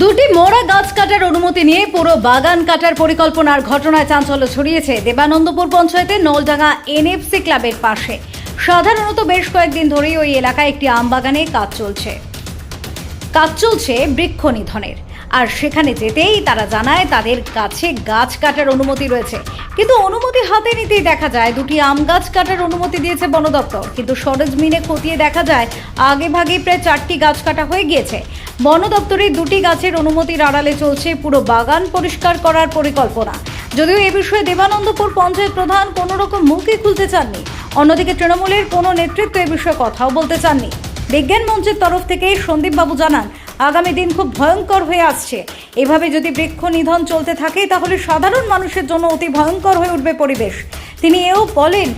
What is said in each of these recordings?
দুটি মোড়া গাছ কাটার অনুমতি নিয়ে পুরো বাগান কাটার পরিকল্পনার ঘটনায় চাঞ্চল্য ছড়িয়েছে দেবানন্দপুর পঞ্চায়েতের নলডাঙ্গা এনএফসি ক্লাবের পাশে। সাধারণত বেশ কয়েকদিন ধরেই ওই এলাকায় একটি আম বাগানে কাজ চলছে। কাজ চলছে বৃক্ষ নিধনের। আর সেখানে যেতেই তারা জানায় তাদের কাছে গাছ কাটার অনুমতি রয়েছে। কিন্তু অনুমতি হাতে নিতেই দেখা যায় দুটি আম গাছ কাটার অনুমতি দিয়েছে বন দপ্তর। কিন্তু সরেজমিনে খতিয়ে দেখা যায় আগে ভাগে প্রায় চারটি গাছ কাটা হয়ে গিয়েছে। বন দপ্তরের দুটি গাছের অনুমতির আড়ালে চলছে পুরো বাগান পরিষ্কার করার পরিকল্পনা। যদিও এ বিষয়ে দেবানন্দপুর পঞ্চায়েত প্রধান কোনো রকম মুখই খুলতে চাননি। অন্যদিকে তৃণমূলের কোনো নেতৃত্ব এ বিষয়ে কথাও বলতে চাননি। বিজ্ঞান মঞ্চের তরফ থেকে সন্দীপবাবু জানান আগামী দিন খুব ভয়ঙ্কর হয়ে আসছে। এভাবে যদি বৃক্ষ নিধন চলতে থাকে, তাহলে সাধারণ মানুষের জন্য অতি ভয়ঙ্কর হয়ে উঠবে পরিবেশ। তিনি এও বলেন,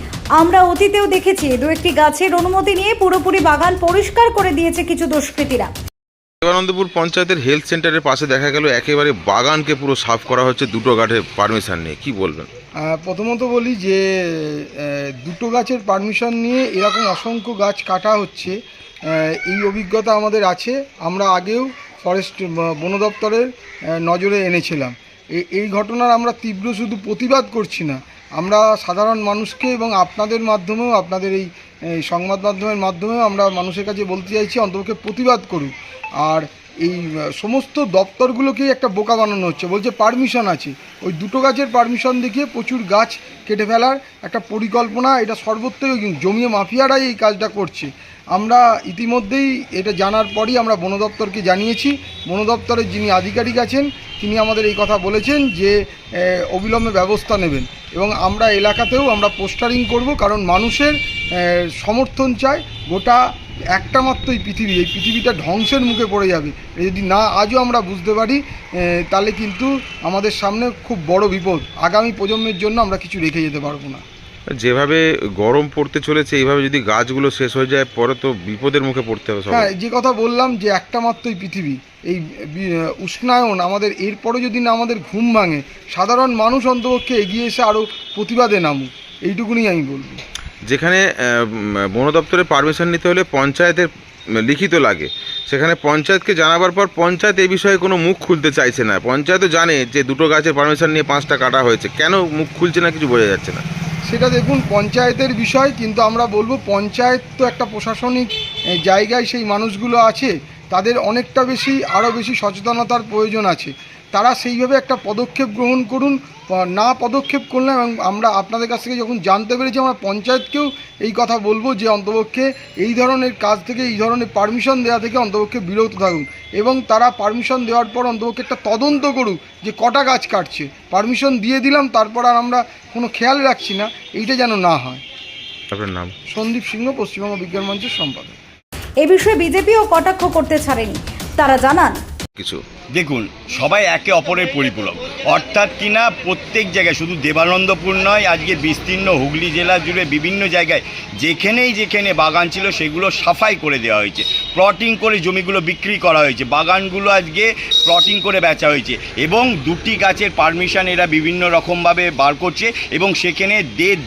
আমরা অতীতেও দেখেছি, দু একটি গাছের অনুমতি নিয়ে পুরোপুরি বাগান পরিষ্কার করে দিয়েছে কিছু দুষ্কৃতীরা। দেবানন্দপুর পঞ্চায়েতের হেলথ সেন্টারের পাশে দেখা গেল, একেবারে বাগানকে পুরো সাফ করা হচ্ছে দুটো গাঠে পারমিশন নিয়ে। কি বলবেন? প্রথমত বলি যে দুটো গাছের পারমিশন নিয়ে এরকম অসংখ্য গাছ কাটা হচ্ছে। এই অভিজ্ঞতা আমাদের আছে। আমরা আগেও ফরেস্ট বন দপ্তরের নজরে এনেছিলাম। এই ঘটনার আমরা তীব্র শুধু প্রতিবাদ করছি না। আমরা সাধারণ মানুষকে এবং আপনাদের মাধ্যমেও, আপনাদের এই সংবাদ মাধ্যমের মাধ্যমেও আমরা মানুষের কাছে বলতে চাইছি, অন্তপক্ষে প্রতিবাদ করুক। আর এই সমস্ত দপ্তরগুলোকেই একটা বোকা বানানো হচ্ছে। বলছে পারমিশন আছে। ওই দুটো গাছের পারমিশন দেখিয়ে প্রচুর গাছ কেটে ফেলার একটা পরিকল্পনা, এটা সর্বত্রই জমিয়ে মাফিয়ারাই এই কাজটা করছে। আমরা ইতিমধ্যেই এটা জানার পরই আমরা বন দপ্তরকে জানিয়েছি। বন দপ্তরের যিনি আধিকারিক আছেন, তিনি আমাদের এই কথা বলেছেন যে অবিলম্বে ব্যবস্থা নেবেন। এবং আমরা এলাকাতেও আমরা পোস্টারিং করব, কারণ মানুষের সমর্থন চাই। গোটা একটা মাত্রই পৃথিবী এই পৃথিবীটা ধ্বংসের মুখে পড়ে যাবে। যদি না আজও আমরা বুঝতে পারি তাহলে কিন্তু আমাদের সামনে খুব বড় বিপদ। আগামী প্রজন্মের জন্য আমরা কিছু রেখে যেতে পারব না। যেভাবে গরম পড়তে চলেছে এইভাবে যদি গাছগুলো শেষ হয়ে যায় পরে তো বিপদের মুখে পড়তে হবে হ্যাঁ যে কথা বললাম যে একটা মাত্রই পৃথিবী এই উষ্ণায়ন আমাদের এরপরে যদি না আমাদের ঘুম ভাঙে সাধারণ মানুষ অন্তপক্ষে এগিয়ে এসে আরও প্রতিবাদে নামুক। এইটুকুনি আমি বলব। যেখানে বন দপ্তরের পারমিশন নিতে হলে পঞ্চায়েতের লিখিত লাগে। সেখানে পঞ্চায়েতকে জানাবার পর পঞ্চায়েত এই বিষয়ে কোনো মুখ খুলতে চাইছে না। পঞ্চায়েতও জানে যে দুটো গাছের পারমিশন নিয়ে পাঁচটা কাটা হয়েছে। কেন মুখ খুলছে না কিছু বোঝা যাচ্ছে না? সেটা দেখুন, পঞ্চায়েতের বিষয়, কিন্তু আমরা বলব পঞ্চায়েত তো একটা প্রশাসনিক জায়গায় সেই মানুষগুলো আছে। তাদের অনেকটা বেশি আরও বেশি সচেতনতার প্রয়োজন আছে। তারা সেইভাবে একটা পদক্ষেপ গ্রহণ করুন না পদক্ষেপ করলে এবং আমরা আপনাদের কাছ থেকে যখন জানতে পেরেছি আমরা পঞ্চায়েতকেও এই কথা বলব যে অন্তপক্ষে এই ধরনের কাজ থেকে এই ধরনের পারমিশন দেওয়া থেকে অন্তপক্ষে বিরত থাকুন। এবং তারা পারমিশন দেওয়ার পর অন্তপক্ষে একটা তদন্ত করুক যে কটা গাছ কাটছে। পারমিশন দিয়ে দিলাম তারপর আর আমরা কোনো খেয়াল রাখছি না এইটা যেন না হয়। আপনার নাম? সন্দীপ সিংহ পশ্চিমবঙ্গ বিজ্ঞান মঞ্চের সম্পাদক। এ বিষয়ে বিজেপিও কটাক্ষ করতে ছাড়েনি। তারা জানান কিছু দেখুন, সবাই একে অপরের পরিপূরক। অর্থাৎ কিনা প্রত্যেক জায়গায়, শুধু দেবানন্দপুর নয়, আজকে বিস্তীর্ণ হুগলি জেলা জুড়ে বিভিন্ন জায়গায় যেখানেই যেখানে বাগান ছিল, সেগুলো সাফাই করে দেওয়া হয়েছে। প্লটিং করে জমিগুলো বিক্রি করা হয়েছে। বাগানগুলো আজকে প্লটিং করে বেচা হয়েছে। এবং দুটি গাছের পারমিশন এরা বিভিন্ন রকমভাবে বার করছে এবং সেখানে দেড়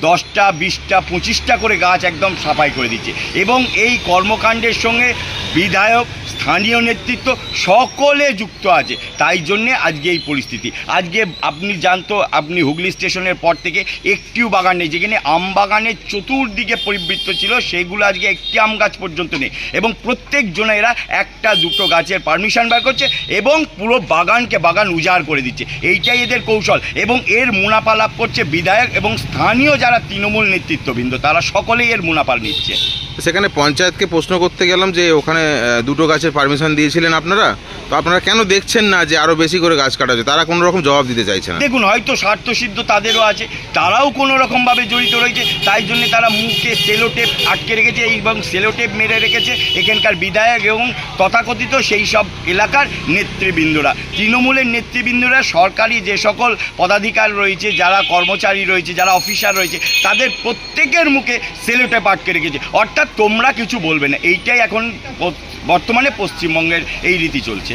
দশটা, বিশটা, পঁচিশটা করে গাছ একদম সাফাই করে দিচ্ছে। এবং এই কর্মকাণ্ডের সঙ্গে বিধায়ক, স্থানীয় নেতৃত্ব সকলে যুক্ত আছে। তাই জন্যে আজকে এই পরিস্থিতি। আজকে আপনি জানতো, আপনি হুগলি স্টেশনের পর থেকে একটিও বাগান নেই, যেখানে আম বাগানের চতুর্দিকে পরিবৃত্ত ছিল, সেগুলো আজকে একটি আম গাছ পর্যন্ত নেই। এবং প্রত্যেক জনে এরা একটা দুটো গাছের পারমিশন বার করছে এবং পুরো বাগানকে বাগান উজাড় করে দিচ্ছে। এইটাই এদের কৌশল। এবং এর মুনাফা লাভ করছে বিধায়ক এবং স্থানীয় যারা তৃণমূল নেতৃত্ববৃন্দ, তারা সকলেই এর মুনাফা নিচ্ছে। সেখানে পঞ্চায়েতকে প্রশ্ন করতে গেলাম যে ওখানে আহ, দুটো গাছের পারমিশন দিয়েছিলেন আপনারা? তো আপনারা কেন দেখছেন না যে আরও বেশি করে গাছ কাটা তারা কোনো রকম জবাব দিতে চাইছে না। দেখুন হয়তো স্বার্থসিদ্ধ তাদেরও আছে তারাও কোনো রকমভাবে জড়িত রয়েছে তাই জন্য তারা মুখে সেলোটেপ আটকে রেখেছে এবং সেলোটেপ মেরে রেখেছে এখানকার বিধায়ক এবং তথাকথিত সেই সব এলাকার নেতৃবৃন্দরা। তৃণমূলের নেতৃবৃন্দরা সরকারি যে সকল পদাধিকার রয়েছে যারা কর্মচারী রয়েছে যারা অফিসার রয়েছে তাদের প্রত্যেকের মুখে সেলোটেপ আটকে রেখেছে। অর্থাৎ তোমরা কিছু বলবে না। এইটাই এখন বর্তমানে পশ্চিমবঙ্গের এই রীতি চলছে।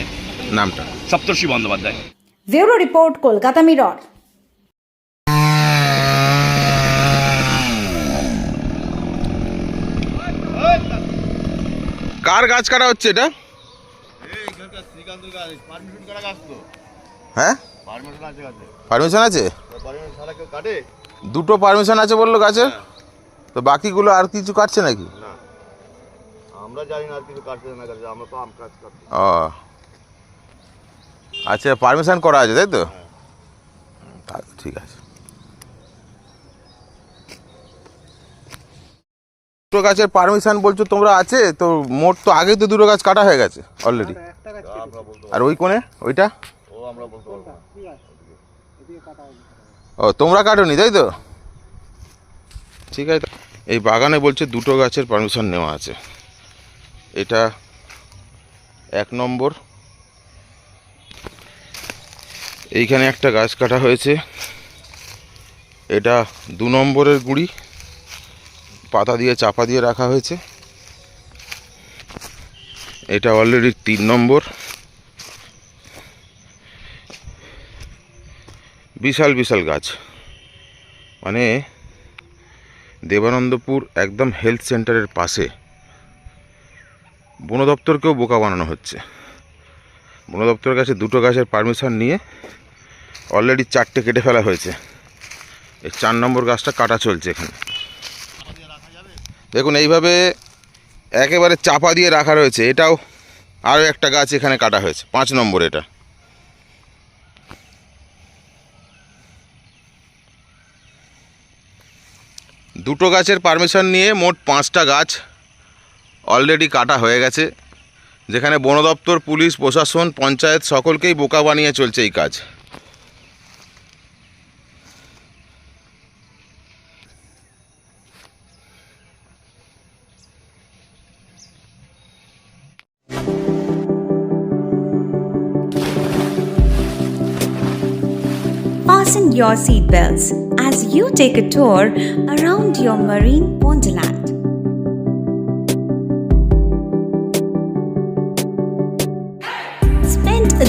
নামটা? Saptarshi Bandyopadhyay. Bureau report Kolkata Mirror. কার গাছ কাটা হচ্ছে এটা? হ্যাঁ? পারমিশন আছে? দুটো পারমিশন আছে বলল গাছের তো বাকিগুলো আর কিছু কাটছে নাকি? আমরা জানি না কিছু কাটছে না কাটছে আমরা তো আম কাজ ও। আচ্ছা পারমিশন করা আছে তাই তো? তাহলে ঠিক আছে। দুটো গাছের পারমিশন বলছো তোমরা আছে? তো মোট তো আগে তো দুটো গাছ কাটা হয়ে গেছে অলরেডি আর ওই কোণে? ওইটা? ও আমরা বলতে পারব না। ও তোমরা কাটোনি তাই তো? ঠিক আছে। এই বাগানে বলছে দুটো গাছের পারমিশন নেওয়া আছে। এটা এক নম্বর। এইখানে একটা গাছ কাটা হয়েছে। এটা দু নম্বরের গুড়ি। পাতা দিয়ে, চাপা দিয়ে রাখা হয়েছে। এটা অলরেডি তিন নম্বর। বিশাল বিশাল গাছ। মানে দেবানন্দপুর একদম হেলথ সেন্টারের পাশে। বন দপ্তরকেও বোকা বানানো হচ্ছে। বন দপ্তরের কাছে দুটো গাছের পারমিশন নিয়ে অলরেডি চারটে কেটে ফেলা হয়েছে। এই চার নম্বর গাছটা কাটা চলছে এখানে। দেখুন, এইভাবে একেবারে চাপা দিয়ে রাখা রয়েছে। এটাও আরও একটা গাছ এখানে কাটা হয়েছে। পাঁচ নম্বর এটা। দুটো গাছের পারমিশন নিয়ে মোট পাঁচটা গাছ অলরেডি কাটা হয়ে গেছে যেখানে বন দপ্তর পুলিশ প্রশাসন পঞ্চায়েত সকলকেই বোকা বানিয়ে চলছে এই কাজ Fasten your seatbelts as you take a tour around your marine wonderland.